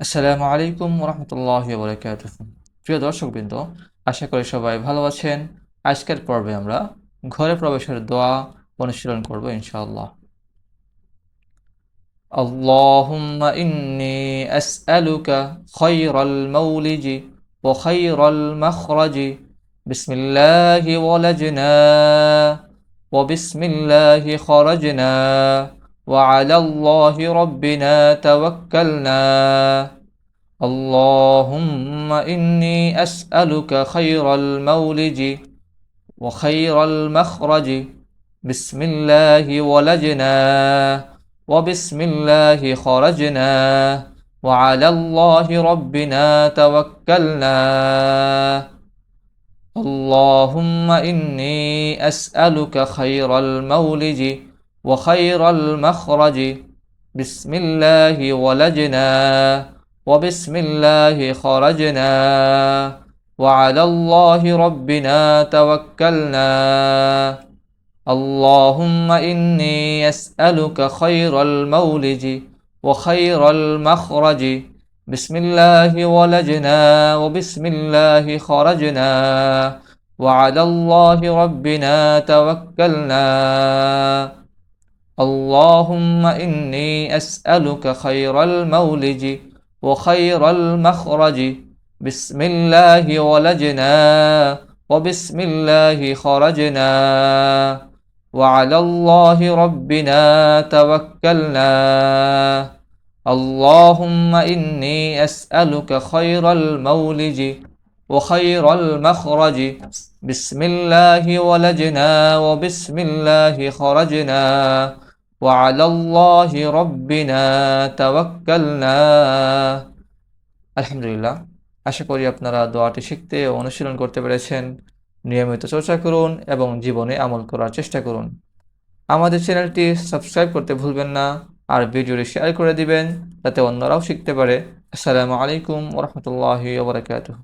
আসসালামু আলাইকুম রহমতুল্লাহ বরকাত প্রিয় দর্শকবৃন্দ আশা করি সবাই ভালো আছেন আজকের পর্বে আমরা ঘরে প্রবেশের দোয়া অনুশীলন করব ইনশাআল্লাহ اللهم إني أسألك خير المولج وخير المخرج بسم الله ولجنا وبسم الله خرجنا وعلى الله ربنا توكلنا. اللهم إني أسألك خير المولج وخير المخرج. بسم الله ولجنا وبسم الله خرجنا. وعلى الله ربنا توكلنا. اللهم إني أسألك خير المولج وخير المخرج. بسم الله ولجنا. وبسم الله خرجنا. وعلى الله ربنا توكلنا. اللهم إني أسألك خير المولج وخير المخرج. بسم الله ولجنا. وبسم الله خرجنا. وعلى الله ربنا توكلنا. اللهم إني أسألك خير المولج وخير المخرج. بسم الله ولجنا وبسم الله خرجنا. وعلى الله ربنا توكلنا. اللهم إني أسألك خير المولج وخير المخرج بسم الله ولجنا وبسم الله خرجنا وعلى الله ربنا توكلنا আলহামদুলিল্লাহ আশা করি আপনারা দোয়াটি শিখতে ও অনুশীলন করতে পেরেছেন নিয়মিত চর্চা করুন এবং জীবনে আমল করার চেষ্টা করুন আমাদের চ্যানেলটি সাবস্ক্রাইব করতে ভুলবেন না আর ভিডিওটি শেয়ার করে দিবেন যাতে অন্যরাও শিখতে পারে আসসালামু আলাইকুম ওরহমতুল্লাহি ওবরাকাতুহ